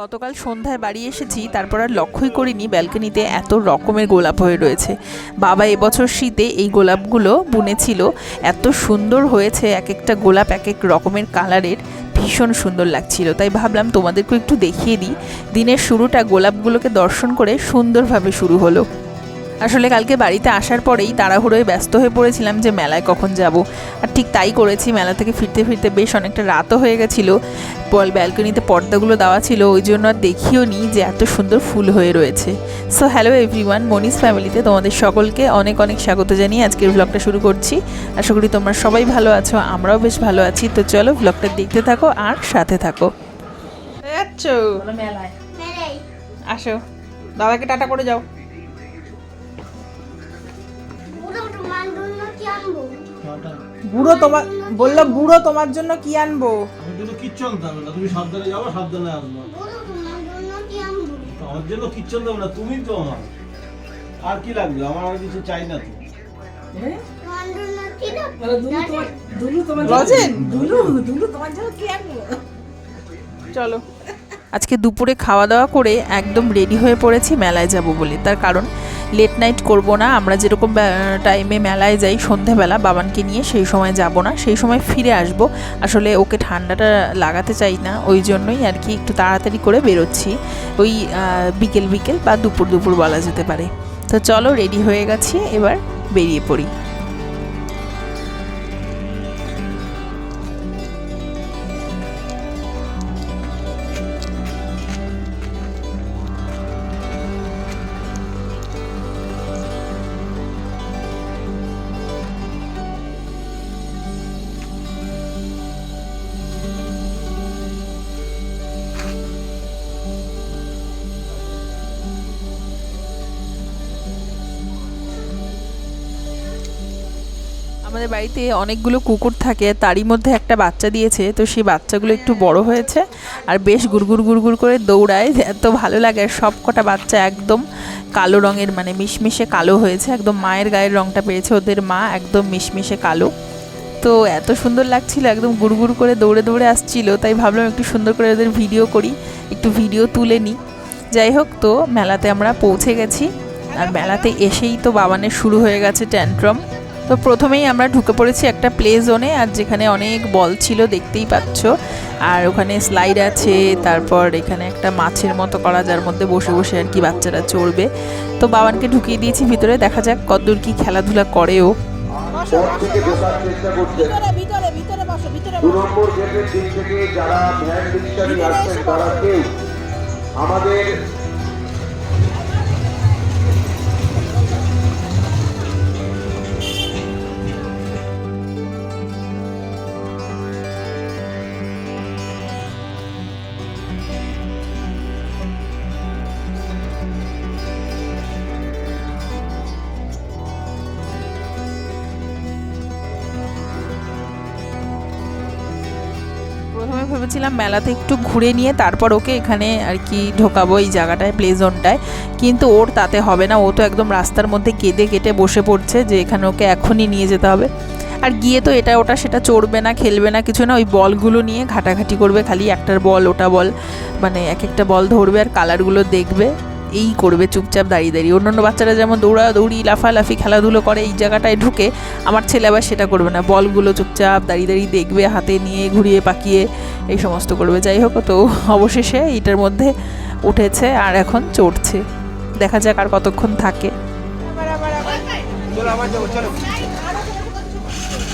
গতকাল সন্ধ্যায় বাড়ি এসেছি, তারপর আর লক্ষ্যই করিনি ব্যালকনিতে এত রকমের গোলাপ হয়ে রয়েছে। বাবা এবছর শীতে এই গোলাপগুলো বুনেছিল। এত সুন্দর হয়েছে এক একটা গোলাপ এক এক রকমের কালারের। ভীষণ সুন্দর লাগছিল। তাই ভাবলাম তোমাদেরকেও একটু দেখিয়ে দিই। দিনের শুরুটা গোলাপগুলোকে দর্শন করে সুন্দরভাবে শুরু হলো। আসলে কালকে বাড়িতে আসার পরেই তাড়াহুড়োয় ব্যস্ত হয়ে পড়েছিলাম যে মেলায় কখন যাব। আর ঠিক তাই করেছি মেলা থেকে ফিরতে ফিরতে বেশ অনেকটা রাতও হয়ে গেছিল। বল ব্যালকনিতে পর্দাগুলো দেওয়া ছিল ওই জন্য আর দেখিও নি যে এত সুন্দর ফুল হয়ে রয়েছে। সো হ্যালো এভরিওয়ান মনিস ফ্যামিলিতে তোমাদের সকলকে অনেক অনেক স্বাগত জানিয়ে আজকের ব্লগটা শুরু করছি। আশা করি তোমরা সবাই ভালো আছো আমরাও বেশ ভালো আছি। তো চলো ব্লগটা দেখতে থাকো আর সাথে থাকো। যাচ্ছ? মেলায়। আসো। দাদাকে টাটা করে যাও। বুড়ো তোমার বলল বুড়ো তোমার জন্য কি আনব? আমি কিন্তু কিচ্ছু আনতে হবে না। তুমি সাবধানে যাব সাবধানে আসব পুরো তোমার জন্য কি আনব? তো আমার জন্য কিচ্ছু আনতে হবে না তুমি তো আমার। আর কি লাগবে? আমার আর কিছু চাই না তো। তোমার জন্য কি লজেন চলো। আজকে দুপুরে খাওয়া দাওয়া করে একদম রেডি হয়ে পড়েছি মেলায় যাব বলে। তার কারণ লেট নাইট করব না। আমরা যেরকম টাইমে মেলায় যাই সন্ধেবেলা, বাবানকে নিয়ে সেই সময় যাব না। সেই সময় ফিরে আসব। আসলে ওকে ঠান্ডাটা লাগাতে চাই না, ওই জন্যই আর কি একটু তাড়াতাড়ি করে বেরোচ্ছি। ওই বিকেল বিকেল বা দুপুর দুপুর বলা যেতে পারে। তো চলো রেডি হয়ে গেছি। এবার বেরিয়ে পড়ি। আমাদের বাড়িতে অনেকগুলো কুকুর থাকে, তারই মধ্যে একটা বাচ্চা দিয়েছে, তো সেই বাচ্চাগুলো একটু বড় হয়েছে আর বেশ গুড়গুড় গুড়গুড় করে দৌড়ায়, এত ভালো লাগে আর সব কটা বাচ্চা একদম কালো রঙের মানে মিশমিশে কালো হয়েছে, একদম মায়ের গায়ের রঙটা পেয়েছে ওদের মা, একদম মিশমিশে কালো। তো এত সুন্দর লাগছিল, একদম গুড়গুড় করে দৌড়ে দৌড়ে আসছিল, তাই ভাবলাম একটু সুন্দর করে ওদের ভিডিও করি, একটু ভিডিও তুলে নিই। যাই হোক তো, মেলাতে আমরা পৌঁছে গেছি, আর মেলাতে এসেই তো বাবানের শুরু হয়ে গেছে ট্যান্ট্রম তো প্রথমেই আমরা ঢুকে পড়েছি একটা প্লে জোনে আর যেখানে অনেক বল ছিল দেখতেই পাচ্ছ। আর ওখানে স্লাইড আছে তারপর এখানে একটা মাছের মতো করা যার মধ্যে বসে বসে আর কি বাচ্চারা চড়বে। তো বাবানকে ঢুকিয়ে দিয়েছি ভিতরে দেখা যাক কতদূর কি খেলাধুলা করে ও পথ ভেবেছিলাম মেলাতে একটু ঘুরে নিয়ে তারপর ওকে এখানে আর কি ঢোকাবো এই জায়গাটায় প্লে জোনটায় কিন্তু ওর তাতে হবে না, ও তো একদম রাস্তার মধ্যে কেঁদে কেটে বসে পড়ছে যে এখানে ওকে এখনই নিয়ে যেতে হবে। আর গিয়ে তো এটা ওটা সেটা চড়বে না, খেলবে না, কিছু না, ওই বলগুলো নিয়ে ঘাটাঘাটি করবে, খালি একটার বল, ওটা বল মানে এক একটা বল ধরবে আর কালারগুলো দেখবে। এই করবে চুপচাপ দাঁড়িয়ে দাঁড়িয়ে। অন্যান্য বাচ্চারা যেমন দৌড়া দৌড়ি লাফালাফি খেলাধুলো করে এই জায়গাটায় ঢুকে আমার ছেলে আবার সেটা করবে না। বলগুলো চুপচাপ দাঁড়িয়ে দাঁড়িয়ে দেখবে হাতে নিয়ে ঘুরিয়ে পাকিয়ে এই সমস্ত করবে। যাই হোক তো অবশেষে এইটার মধ্যে উঠেছে আর এখন চড়ছে। দেখা যাক আর কতক্ষণ থাকে।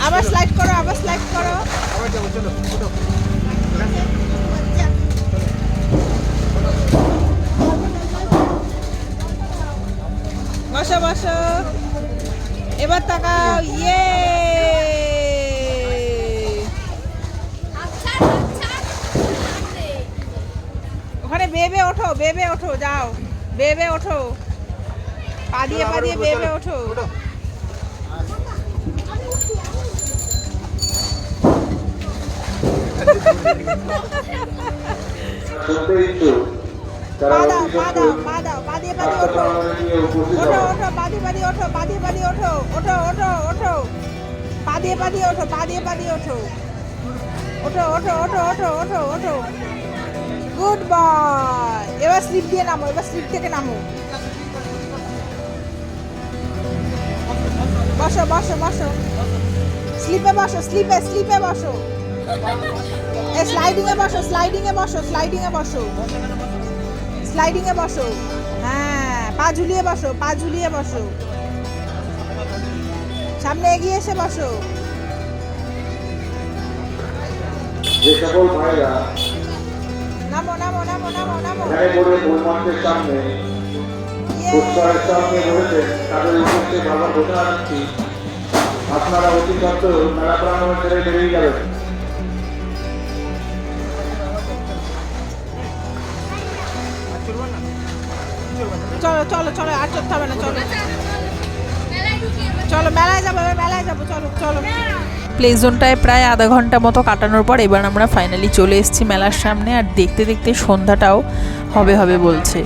আবার স্লাইড করো আবার স্লাইড করো। বসো বসো। এবার তাকাও ইয়ে। ওখানে বেবে ওঠো বেবে ওঠো, যাও। বেবে ওঠো। পা দিয়ে পা দিয়ে বেবে ওঠো। শুনতে ওঠো। Good boy. এবার স্লিপ দিয়ে নামো এবার স্লিপ থেকে নামো। বসো বসো বসো। স্লিপে বসো স্লিপে স্লিপে বসো। এ স্লাইডিং এ বসো স্লাইডিং এ বসো স্লাইডিং এ বসো। স্লাইডিং এ বসো। হ্যাঁ পা ঝুলিয়ে বসো পা ঝুলিয়ে বসো। সামনে এগিয়ে এসে বসো। যে সকল ভাইরা নামো নামো নামো নামো নামো। এখানে পড়ে সামনে সামনে বসেছেন তাদের উদ্দেশ্যে ভালো ঘোষণা রাখছি। আপনারা অতি সত্ত্বেও মেলা প্রাঙ্গণ ছেড়ে বেরিয়ে যাবেন। চলো চলো চলো আর চলতে হবে না চলো। চলো। মেলায় যাব মেলায় যাব চলো চলো। প্লে জোনটায় প্রায় আধা ঘণ্টা মতো কাটানোর পর এবার আমরা ফাইনালি চলে এসেছি মেলার সামনে। আর দেখতে দেখতে সন্ধ্যাটাও হবে হবে বলছে।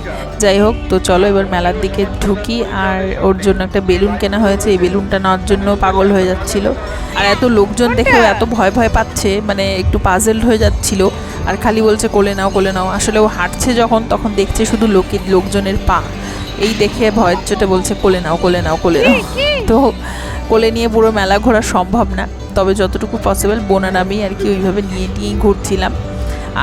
যাই হোক তো চলো এবার মেলার দিকে ঢুকি। আর ওর জন্য একটা বেলুন কেনা হয়েছে। এই বেলুনটা নেওয়ার জন্য পাগল হয়ে যাচ্ছিল। আর এত লোকজন দেখেও এত ভয় ভয় পাচ্ছে মানে একটু পাজেলড হয়ে যাচ্ছিল। আর খালি বলছে কোলে নাও কোলে নাও। আসলে ও হাঁটছে যখন তখন দেখছে শুধু লোকের লোকজনের পা। এই দেখে ভয়ের চোটে বলছে কোলে নাও কোলে নাও কোলে নাও। তো কোলে নিয়ে পুরো মেলা ঘোরা সম্ভব না। তবে যতটুকু পসিবল বোনার আমি আর কি ওইভাবে নিয়ে নিয়েই ঘুরছিলাম।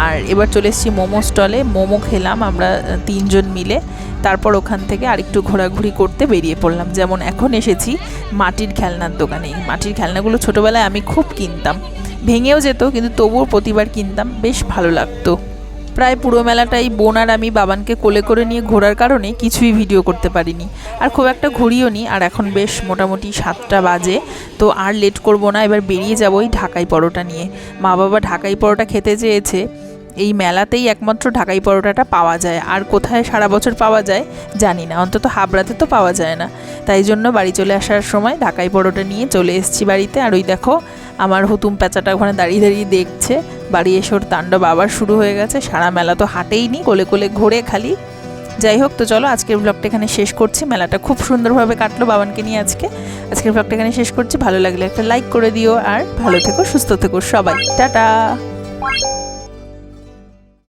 আর এবার চলে এসেছি মোমো স্টলে মোমো খেলাম আমরা তিনজন মিলে। তারপর ওখান থেকে আরেকটু ঘোরাঘুরি করতে বেরিয়ে পড়লাম। যেমন এখন এসেছি মাটির খেলনার দোকানে। মাটির খেলনাগুলো ছোটোবেলায় আমি খুব কিনতাম। ভেঙেও যেত, কিন্তু তবুও প্রতিবার কিনতাম। বেশ ভালো লাগতো। প্রায় পুরো মেলাটাই বোন আর আমি বাবানকে কোলে করে নিয়ে ঘোরার কারণে কিছুই ভিডিও করতে পারিনি। আর খুব একটা ঘুরিও নি, আর এখন বেশ মোটামুটি সাতটা বাজে, তো আর লেট করব না, এবার বেরিয়ে যাব ওই ঢাকাই পরোটা নিয়ে। মা বাবা ঢাকাই পরোটা খেতে চেয়েছে এই মেলাতেই একমাত্র ঢাকাই পরোটাটা পাওয়া যায়। আর কোথায় সারা বছর পাওয়া যায় জানি না, অন্তত হাবড়াতে তো পাওয়া যায় না। তাই জন্য বাড়ি চলে আসার সময় ঢাকাই পরোটা নিয়ে চলে এসেছি বাড়িতে। আর ওই দেখো, আমার হুতুম প্যাঁচাটা ওখানে দাঁড়িয়ে দাঁড়িয়ে দেখছে। বাড়ি এসে ওর তাণ্ডব আবার শুরু হয়ে গেছে। সারা মেলা তো হাটেই নি, কোলে কোলে ঘোরে খালি। যাই হোক, তো চলো আজকের ব্লগটা এখানে শেষ করছি। মেলাটা খুব সুন্দরভাবে কাটলো বাবানকে নিয়ে আজকে। আজকের ব্লগটা এখানে শেষ করছি। ভালো লাগলে একটা লাইক করে দিও। আর ভালো থেকো, সুস্থ থেকো সবাই। টাটা!